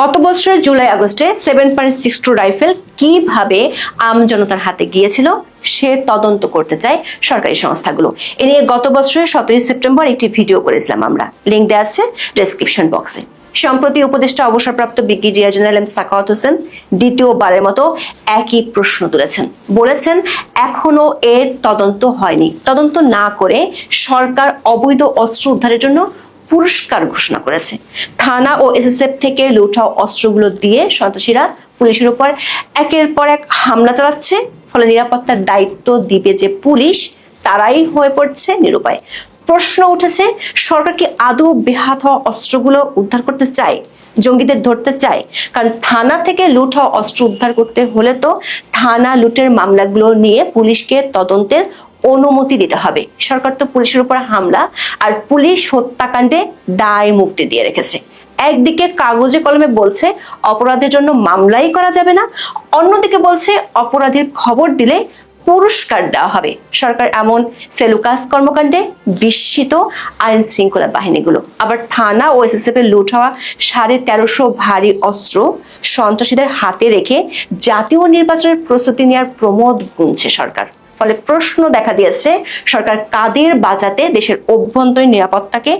গত বছরের জুলাই আগস্টে seven point six two rifle কীভাবে আম জনতার হাতে গিয়েছিল, সে তদন্ত করতে চায় সরকারি সংস্থাগুলো। এ নিয়ে গত বছরের সতেরোই সেপ্টেম্বর একটি ভিডিও করেছিলাম আমরা। লিঙ্ক দেওয়া আছে ডেসক্রিপশন বক্সে সম্প্রতি উপদেষ্টা অবসরপ্রাপ্ত brigadier general M Sakhawat Hossain দ্বিতীয়বারের মতো একই প্রশ্ন তুলেছেন। বলেছেন, এখনও এর তদন্ত হয়নি। তদন্ত না করে সরকার অবৈধ অস্ত্র উদ্ধারের জন্য পুরস্কার ঘোষণা করেছে। থানা ও এসএসএফ থেকে লুঠাও অস্ত্রগুলো দিয়ে সন্ত্রাসীরা পুলিশের উপর একের পর এক হামলা চালাচ্ছে। ফলে নিরাপত্তার দায়িত্ব দিবে যে পুলিশ, তারাই হয়ে পড়ছে নিরুপায়। প্রশ্ন উঠেছে, সরকার কি আদৌ বেহাত হওয়া অস্ত্রগুলো উদ্ধার করতে চায়, জঙ্গিদের ধরতে চায়? কারণ থানা থেকে লুট হওয়া অস্ত্র উদ্ধার করতে হলে তো থানা লুটের মামলাগুলো নিয়ে পুলিশকে তদন্তের অনুমতি দিতে হবে। সরকার তো পুলিশের উপর হামলা আর পুলিশ হত্যাকাণ্ডে দায় মুক্তি দিয়ে রেখেছে। একদিকে কাগজে কলমে বলছে অপরাধের জন্য মামলাই করা যাবে না, অন্যদিকে বলছে অপরাধীর খবর দিলে পুরস্কার দেওয়া হবে। সরকার এমন সেলুকাস কর্মকাণ্ডে বিস্মিত আইন শৃঙ্খলা বাহিনীগুলো। আবার থানা ও এসএসএফ এর লুট হওয়া সাড়ে তেরোশো ভারী অস্ত্র সন্ত্রাসীদের হাতে রেখে জাতীয় নির্বাচনের প্রস্তুতি নেওয়ার প্রমোদ গুনছে সরকার। ফলে প্রশ্ন দেখা দিয়েছে, সরকার কাদের বাঁচাতে দেশের অভ্যন্তরীণ নিরাপত্তাকে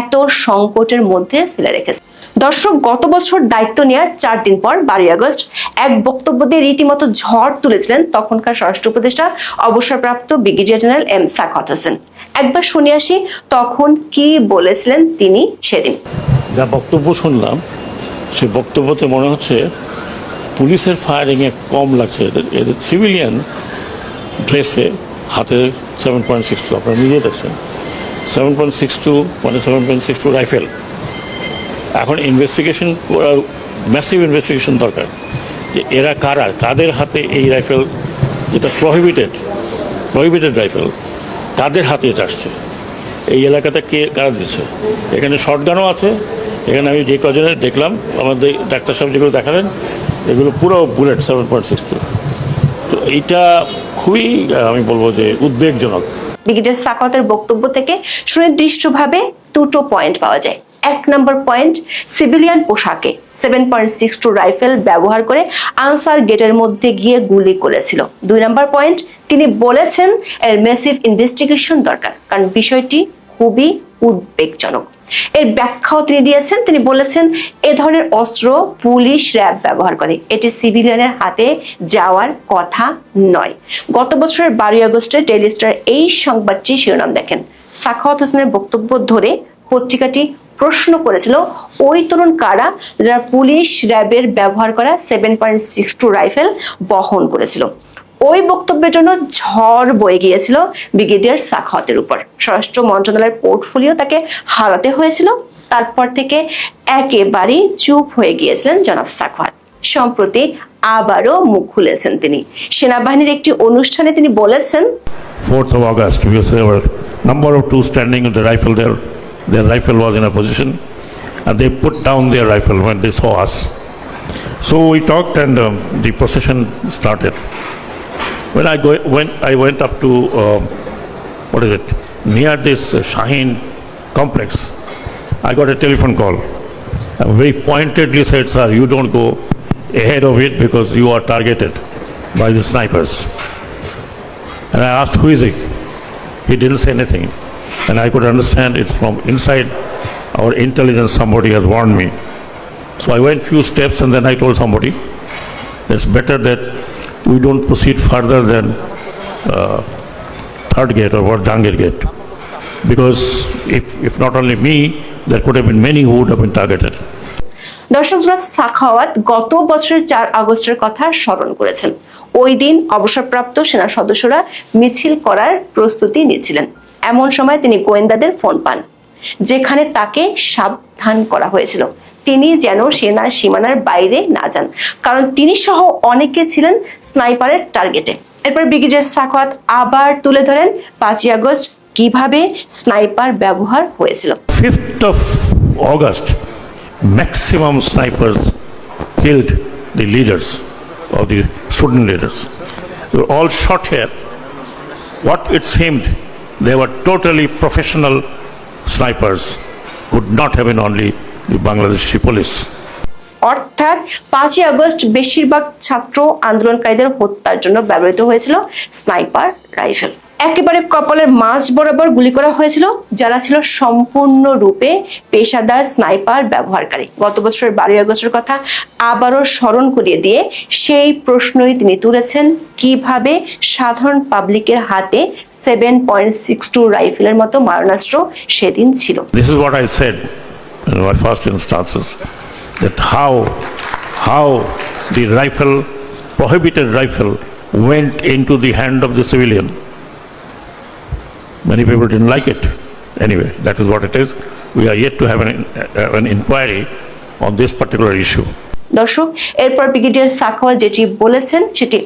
এত সংকটের মধ্যে ফেলে রেখেছে? দর্শক, গত বছর দায়িত্ব নেওয়ার চার দিন পর বারোই আগস্ট এক বক্তব্য দিয়ে রীতিমতো ঝড় তুলেছিলেন তখনকার স্বরাষ্ট্র উপদেষ্টা, অবসরপ্রাপ্ত brigadier general M Sakhawat Hossain. একবার শুনে আসি তখন কি বলেছিলেন তিনি সেদিন। যা বক্তব্য শুনলাম সে বক্তব্যতে মনে হচ্ছে পুলিশের ফায়ারিংয়ে কম লাগছে। এদের সিভিলিয়ান ড্রেসে হাতে সেভেন পয়েন্ট সিক্স টু আপনারা নিজে দেখছেন। সেভেন পয়েন্ট সিক্স টু মানে seven point six two rifle এখন ইনভেস্টিগেশন ম্যাসিভ ইনভেস্টিগেশন দরকার। যে এরা কারা কাদের হাতে এই রাইফেল যেটা প্রহিবিটেড প্রহিবিটেড রাইফেল কাদের হাতে এটা আসছে। এই এলাকাতে কে, কারা দিচ্ছে এখানে শর্টগানও আছে। এখানে আমি যে কজনের দেখলাম, আমাদের ডাক্তার সাহেব যেগুলো দেখালেন, এগুলো পুরো বুলেট সেভেন পয়েন্ট সিক্স তো এইটা খুবই আমি বলব যে উদ্বেগজনক। ব্রিগেডিয়ার সাকাতের বক্তব্য থেকে সুনির্দিষ্টভাবে দুটো পয়েন্ট পাওয়া যায়। এক নম্বর পয়েন্ট সিভিলিয়ান পোশাকে। Seven point six two rifle ব্যবহার করে আনসার গেটের মধ্যে গিয়ে গুলি করেছিল। দুই নম্বর পয়েন্ট তিনি বলেছেন এর মেসিভ ইনভেস্টিগেশন দরকার। কারণ বিষয়টি খুবই উদ্বেগজনক। এর ব্যাখ্যাও তিনি দিয়েছেন। তিনি বলেছেন, এ ধরনের অস্ত্র পুলিশ র্যাব ব্যবহার করে। এটি সিভিলিয়ানের হাতে যাওয়ার কথা নয়। গত বছরের বারোই আগস্টে ডেইলি স্টার এই সংবাদটি শিরোনাম দেখেন। সাখাওয়াত হোসেনের বক্তব্য ধরে পত্রিকাটি প্রশ্ন করেছিল, ওই তরুণ কারা যারা পুলিশ র্যাবের ব্যবহার করা seven point six two rifle বহন করেছিল? ওই বক্তব্যের জন্য ঝড় বয়ে গিয়েছিল ব্রিগেডিয়ার সাখাওয়াতের উপর। স্বরাষ্ট্র মন্ত্রণালয়ের পোর্টফোলিও তাকে হারাতে হয়েছিল, তারপর থেকে একেবারেই চুপ হয়ে গিয়েছিলেন জনাব সাখওয়াত। সম্প্রতি আবারও মুখ খুলেছেন তিনি। সেনাবাহিনীর একটি অনুষ্ঠানে তিনি বলেছেন fourth of August number of two standing the rifle there the rifle was in a position R they put down their rifle when they so us so we talk and the procession started When I go, when I went up to um, what is it near this uh, Shaheen complex, I got a telephone call. And very pointedly said, "Sir, you don't go ahead of it because you are targeted by the snipers." And I asked, who is he? He didn't say anything. And I could understand it's from inside our intelligence, somebody has warned me. So I went few steps and then I told somebody, it's better that we don't proceed further than uh, third gate or what, Jangir gate. Because if, if not only me, there could have been many who would have been targeted. দর্শক জনাব সাখাওয়াত গত বছরের চার আগস্টের কথা স্মরণ করেছেন ওই দিন অবসরপ্রাপ্ত সেনা সদস্যরা মিছিল করার প্রস্তুতি নিচ্ছিলেন এমন সময় তিনি গোয়েন্দাদের ফোন পান যেখানে তাকে সাবধান করা হয়েছিল তিনি যেন সেনা সীমানার বাইরে না যান। কারণ তিনি সহ অনেকে ছিলেন স্নাইপারের টার্গেটে। এরপর ব্রিগেডিয়ার সাখত আবার তুলে ধরেন পাঁচই আগস্ট কীভাবে স্নাইপার ব্যবহার হয়েছিল। Fifth of August maximum sniper killed the leaders of the student leaders. All short hair what it seemed they were totally professional snipers could not have an only Bangladeshi police. অর্থাৎ পাঁচই August বেশিরভাগ ছাত্র আন্দোলনকারীদের হত্যার জন্য ব্যবহৃত হয়েছিল sniper rifle. একেবারে কপালের মাঝ বরাবর গুলি করা হয়েছিল যারা ছিল সম্পূর্ণরূপে পেশাদার স্নাইপার ব্যবহারকারী। গত বছরের বারোই আগস্টের কথা আবারও স্মরণ করিয়ে দিয়ে সেই প্রশ্নই তিনি তুলেছেন কীভাবে সাধারণ পাবলিকের হাতে সেভেন পয়েন্ট সিক্স টু রাইফেলের মতো মারণাস্ত্র সেদিন ছিল। Is what I said. In my first instances, that how, how the rifle, prohibited rifle, went into the hand of the civilian. Many people didn't like it. Anyway, that is what it is. We are yet to have an, uh, an inquiry on this particular issue. দর্শক এরপর brigadier Sakhawat যেটি বলেছেন সেটি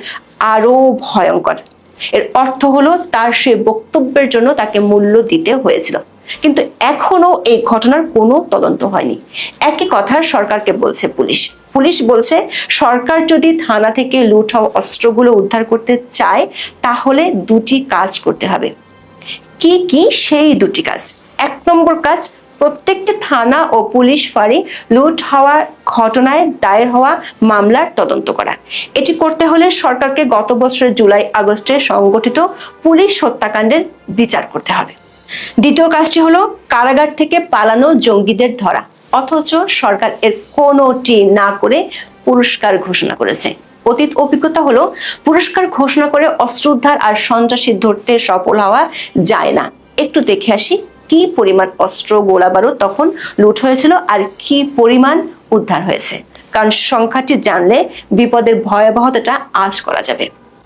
আরও ভয়ঙ্কর এর অর্থ হলো তার সে বক্তব্যের জন্য তাকে মূল্য দিতে হয়েছিল কিন্তু এখনও এই ঘটনার কোনো তদন্ত হয়নি। একই কথা সরকারকে বলছে পুলিশ। পুলিশ বলছে, সরকার যদি থানা থেকে লুট হওয়া অস্ত্রগুলো উদ্ধার করতে চায়, তাহলে দুটি কাজ করতে হবে। কি কি? সেই দুটি কাজ। এক নম্বর কাজ, প্রত্যেকটি থানা ও পুলিশ ফাঁড়ি লুট হওয়ার ঘটনায় দায়ের হওয়া মামলার তদন্ত করা। এটি করতে হলে সরকারকে গত বছরের জুলাই আগস্টে সংগঠিত পুলিশ হত্যাকাণ্ডের বিচার করতে হবে। দ্বিতীয় কাজটি হলো কারাগার থেকে পালানো জঙ্গিদের ধরা, অথচ সরকার এর কোনোটি না করে পুরস্কার ঘোষণা করেছে। অতীত অভিজ্ঞতা হলো, পুরস্কার ঘোষণা করে অস্ত্র উদ্ধার আর সন্ত্রাসী ধরতে সফল হওয়া যায় না। একটু দেখে আসি, কি পরিমাণ অস্ত্র গোলা বারুদ তখন লুট হয়েছিল আর কি পরিমাণ উদ্ধার হয়েছে। কারণ সংখ্যাটি জানলে বিপদের ভয়াবহতাটা আজ করা যাবে।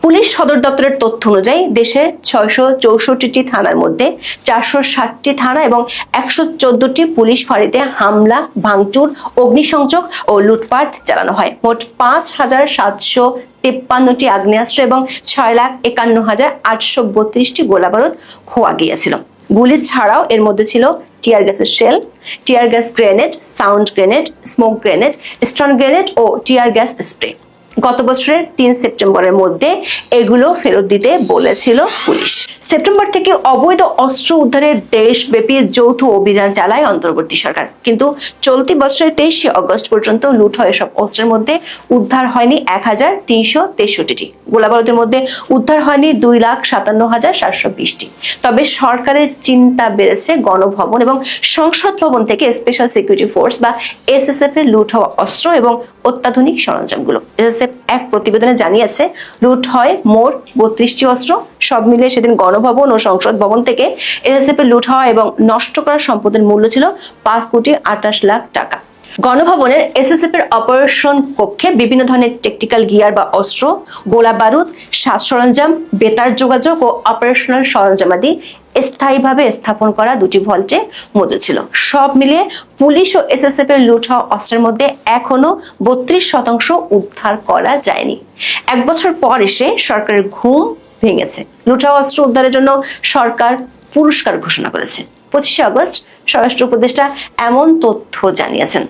পুলিশ সদর দপ্তরের তথ্য অনুযায়ী দেশের ছয়শো চৌষট্টিটি থানার মধ্যে চারশো ষাটটি থানা এবং একশো চোদ্দটি পুলিশ ফাঁড়িতে হামলা, ভাঙচুর, অগ্নিসংযোগ ও লুটপাট চালানো হয়। মোট পাঁচ হাজার সাতশো তেপ্পান্নটি আগ্নেয়াস্ত্র এবং ছয় লাখ একান্ন হাজার আটশো বত্রিশটি গোলাবারুদ খোয়া গিয়েছিল। গুলি ছাড়াও এর মধ্যে ছিল টিয়ার গ্যাসের shell, tear gas grenade, sound grenade, smoke grenade stun grenade ও টিয়ার গ্যাস স্প্রে। গত বছরের তিন সেপ্টেম্বরের মধ্যে এগুলো ফেরত দিতে বলেছিল পুলিশ। সেপ্টেম্বর থেকে অবৈধ অস্ত্র উদ্ধারে দেশব্যাপী যৌথ অভিযান চালায় অন্তর্বর্তী সরকার। কিন্তু চলতি বছরের তেইশে অগস্ট পর্যন্ত লুট হয় এসব অস্ত্রের মধ্যে। উদ্ধার হয়নি এক হাজার তিনশো তেষট্টিটি। গোলাবারুদের মধ্যে উদ্ধার হয়নি দুই লাখ সাতান্ন হাজার সাতশো বিশটি। তবে সরকারের চিন্তা বেড়েছে গণভবন এবং সংসদ ভবন থেকে স্পেশাল সিকিউরিটি ফোর্স বা এস এসএসএফ এর লুট হওয়া অস্ত্র এবং অত্যাধুনিক সরঞ্জামগুলো। এসএসএফ এক প্রতিবেদনে জানিয়েছে লুট হয় মোট বত্রিশটি অস্ত্র। সব মিলিয়ে সেদিন গণভবন ও সংসদ ভবন থেকে এসএসএফ এর লুট হওয়া এবং নষ্ট করা সম্পদের মূল্য ছিল পাঁচ কোটি আঠাশ লাখ টাকা। গণভবনের এসএসএফ এর অপারেশন কক্ষে বিভিন্ন ধরনের টেকটিক্যাল গিয়ার বা অস্ত্র, গোলা বারুদ, সাজ সরঞ্জাম, বেতার যোগাযোগ ও অপারেশনাল সরঞ্জামাদি স্থায়ীভাবে স্থাপন করা দুটি ভল্টে মজুদ ছিল। সব মিলিয়ে পুলিশ ও এসএসএফ এর লুট হওয়া অস্ত্রের মধ্যে এখনও বত্রিশ শতাংশ উদ্ধার করা যায়নি। এক বছর পর এসে সরকারের ঘুম ভেঙেছে। লুট হওয়া অস্ত্র উদ্ধারের জন্য সরকার পুরস্কার ঘোষণা করেছে। পঁচিশে আগস্ট স্বরাষ্ট্র উপদেষ্টা এমন তথ্য জানিয়েছেন।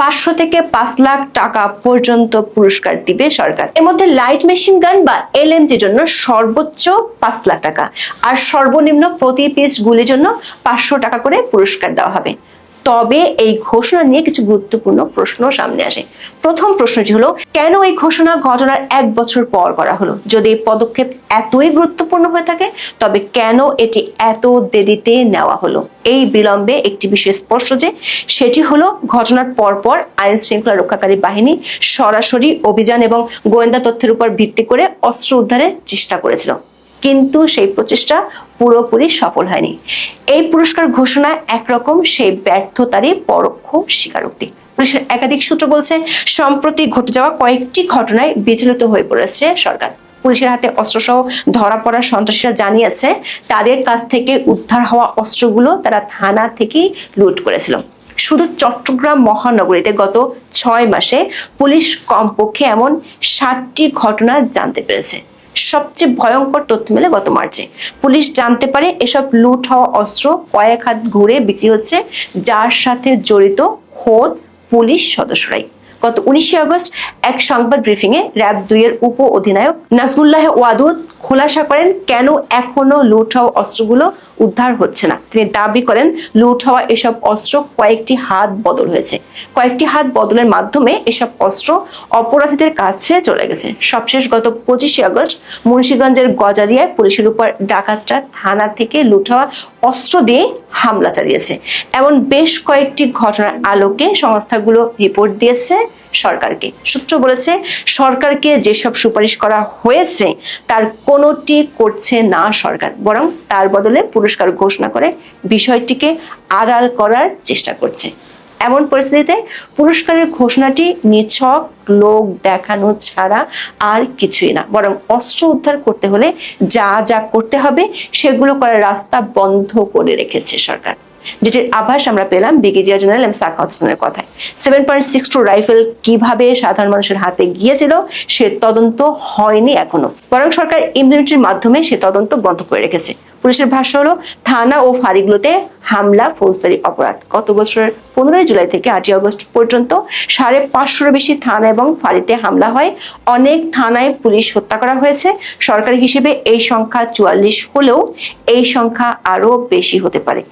পাঁচশো থেকে পাঁচ লাখ টাকা পর্যন্ত পুরস্কার দিবে সরকার। এর মধ্যে লাইট মেশিন গান বা এলএমজির জন্য সর্বোচ্চ পাঁচ লাখ টাকা। আর সর্বনিম্ন প্রতি পিস গুলির জন্য পাঁচশো টাকা করে পুরস্কার দেওয়া হবে। তবে এই ঘোষণা নিয়ে কিছু গুরুত্বপূর্ণ প্রশ্ন সামনে আসে। প্রথম প্রশ্নটি হলো, কেন এই ঘোষণা ঘটনার এক বছর পর করা হলো? যদি এই পদক্ষেপ এতই গুরুত্বপূর্ণ হয়ে থাকে, তবে কেন এটি এত দেরিতে নেওয়া হলো? এই বিলম্বে একটি বিষয় স্পষ্ট যে, সেটি হলো ঘটনার পরপর আইন শৃঙ্খলা রক্ষাকারী বাহিনী সরাসরি অভিযান এবং গোয়েন্দা তথ্যের উপর ভিত্তি করে অস্ত্র উদ্ধারের চেষ্টা করেছিল। কিন্তু সেই প্রচেষ্টা পুরোপুরি সফল হয়নি। এই পুরস্কার ঘোষণা একরকম সেই ব্যর্থতারই পরোক্ষ স্বীকারোক্তি। পুলিশের একাধিক সূত্র বলছে, সম্প্রতি ঘটে যাওয়া কয়েকটি ঘটনায় বিচলিত হয়ে পড়েছে সরকার। পুলিশের হাতে অস্ত্রসহ ধরা পড়া সন্ত্রাসীরা জানিয়েছে, তাদের কাছ থেকে উদ্ধার হওয়া অস্ত্রগুলো তারা থানা থেকেই লুট করেছিল। শুধু চট্টগ্রাম মহানগরীতে গত ছয় মাসে পুলিশ কমপক্ষে এমন সাতটি ঘটনা জানতে পেরেছে। সবচেয়ে ভয়ঙ্কর তথ্য মেলে গত মার্চে। পুলিশ জানতে পারে এসব লুট হওয়া অস্ত্র কয়েক হাত ঘুরে বিক্রি হচ্ছে, যার সাথে জড়িত খোদ পুলিশ সদস্যরাই। গত উনিশে আগস্ট এক সংবাদ ব্রিফিং এ র্যাব দুই এর উপ অধিনায়ক নাজমুল্লাহ ওয়াদুদ খোলাসা করেন, কেন এখনও লুট হওয়া অস্ত্রগুলো উদ্ধার হচ্ছে না? তিনি দাবি করেন, লুট হওয়া এসব অস্ত্র কয়েকটি হাত বদল হয়েছে। কয়েকটি হাত বদলের মাধ্যমে এসব অস্ত্র অপরাধীদের কাছে চলে গেছে। সবশেষ গত পঁচিশে আগস্ট মুন্সীগঞ্জের গজারিয়ায় পুলিশের উপর ডাকাতরা থানা থেকে লুট হওয়া অস্ত্র দিয়ে হামলা চালিয়েছে। এমন বেশ কয়েকটি ঘটনার আলোকে সংস্থাগুলো রিপোর্ট দিয়েছে। সরকারকে। সূত্র বলেছে, সরকারকে যেসব সুপারিশ করা হয়েছে, তার কোনোটি করছে না সরকার, বরং তার বদলে পুরস্কার ঘোষণা করে বিষয়টিকে আড়াল করার চেষ্টা করছে। এমন পরিস্থিতিতে পুরস্কারের ঘোষণাটি নিছক লোক দেখানো ছাড়া আর কিছুই না, বরং অস্ত্র উদ্ধার করতে হলে যা যা করতে হবে, সেগুলো করার রাস্তা বন্ধ করে রেখেছে সরকার। যেটির আভাস আমরা পেলাম ব্রিগেডিয়ার জেনারেল এম সাখাওয়াত হোসেনের কথায়। Seven point six two rifle কীভাবে সাধারণ মানুষের হাতে গিয়েছিল, সে তদন্ত হয়নি এখনও। বরং সরকার ইমিউনিটির মাধ্যমে সে তদন্ত বন্ধ করে রেখেছে। পুলিশের ভাষ্য হলো, থানা ও ফাঁড়িগুলোতে হামলা, ফৌজদারি অপরাধ। গত বছরের পনেরোই জুলাই থেকে আটই আগস্ট পর্যন্ত সাড়ে পাঁচশোর বেশি থানা এবং ফাঁড়িতে হামলা হয়। অনেক থানায় পুলিশ হত্যা করা হয়েছে। সরকারি হিসেবে এই সংখ্যা চুয়াল্লিশ হলেও এই সংখ্যা আরও বেশি হতে পারে।